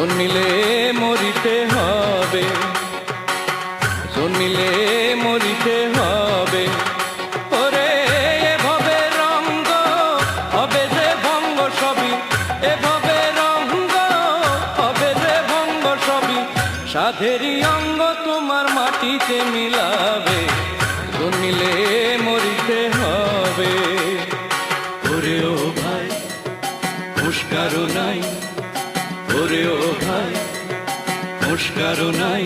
জন্মিলে মরিতে হবে। জন্মিলে মরিতে হবে। ওরে, এভাবে রঙ্গ হবে যে ভঙ্গ সবই। এভাবে রঙ্গ হবে যে ভঙ্গ সবই। সাধেরই অঙ্গ তোমার মাটিতে মিলাবে। জন্মিলে মরিতে হবে। ওরে ও ভাই পুষ্কারও নাই। ওরে ও ভাই নাই।